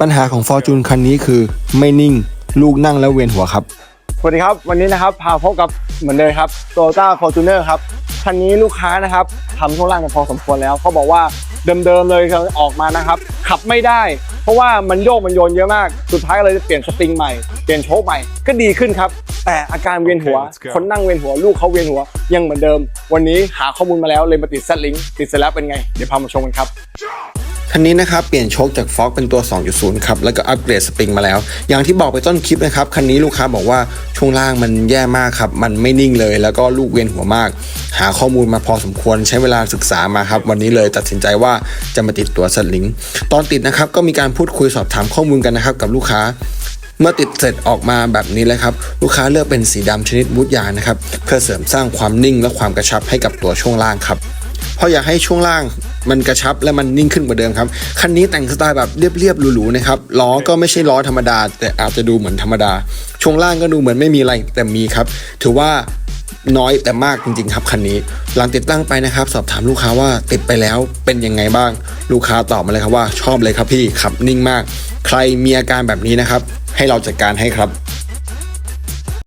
ปัญหาของ Fortune คันนี้คือไม่นิ่ง ลูกนั่งแล้วเวียนหัวครับ สวัสดีครับ วันนี้นะครับพาพบกับเหมือนเดิมครับ Toyota Fortuner ครับคันนี้ลูกค้านะครับทำช่วงล่างกันพอสมควรแล้วเขาบอกว่าเดิมๆเลยเขาออกมานะครับ ขับไม่ได้ เพราะว่ามันโยกมันโยนเยอะมาก สุดท้ายก็เลยจะเปลี่ยนสปริงใหม่เปลี่ยนโชคใหม่ก็ดีขึ้นครับ แต่อาการเวียนหัว Okay, let's go. คนนั่งเวียนหัวลูกเขาเวียนหัว ยังเหมือนเดิม วันนี้หาข้อมูลมาแล้วเลยมาติดเซตลิงติดเสร็จแล้วเป็นไง เดี๋ยวพามาชมกันครับ คันนี้นะครับเปลี่ยนโชคจากฟอกเป็นตัว 2.0 ครับแล้วก็อัปเกรดสปริงมาแล้ว อย่างที่บอกไปต้นคลิปนะครับคันนี้ลูกค้าบอกว่าช่วงล่างมันแย่มากครับมันไม่นิ่งเลย แล้วก็ลูกเวียนหัวมาก หาข้อมูลมาพอสมควรใช้เวลาศึกษามาครับวันนี้เลยตัดสินใจว่าจะมาติดตัวสลิงตอนติดนะครับก็มีการพูดคุยสอบถามข้อมูลกันนะครับกับลูกค้าเมื่อติดเสร็จออกมาแบบนี้เลยครับ ลูกค้าเลือกเป็นสีดำชนิดบูทยางนะครับ เพื่อเสริมสร้างความนิ่งและความกระชับให้กับตัวช่วงล่างครับเพราะอยากให้ช่วงล่าง มันกระชับและมันนิ่งขึ้นกว่าเดิมครับคันนี้แต่งสไตล์แบบเรียบๆหรูๆนะครับล้อก็ไม่ใช่ล้อธรรมดา แต่อาจจะดูเหมือนธรรมดา ช่วงล่างก็ดูเหมือนไม่มีอะไรแต่มีครับ ถือว่าน้อยแต่มากจริงๆครับคันนี้ หลังติดตั้งไปนะครับ สอบถามลูกค้าว่าติดไปแล้วเป็นยังไงบ้าง ลูกค้าตอบมาเลยครับว่าชอบเลยครับพี่ขับนิ่งมาก ใครมีอาการแบบนี้นะครับ ให้เราจัดการให้ครับ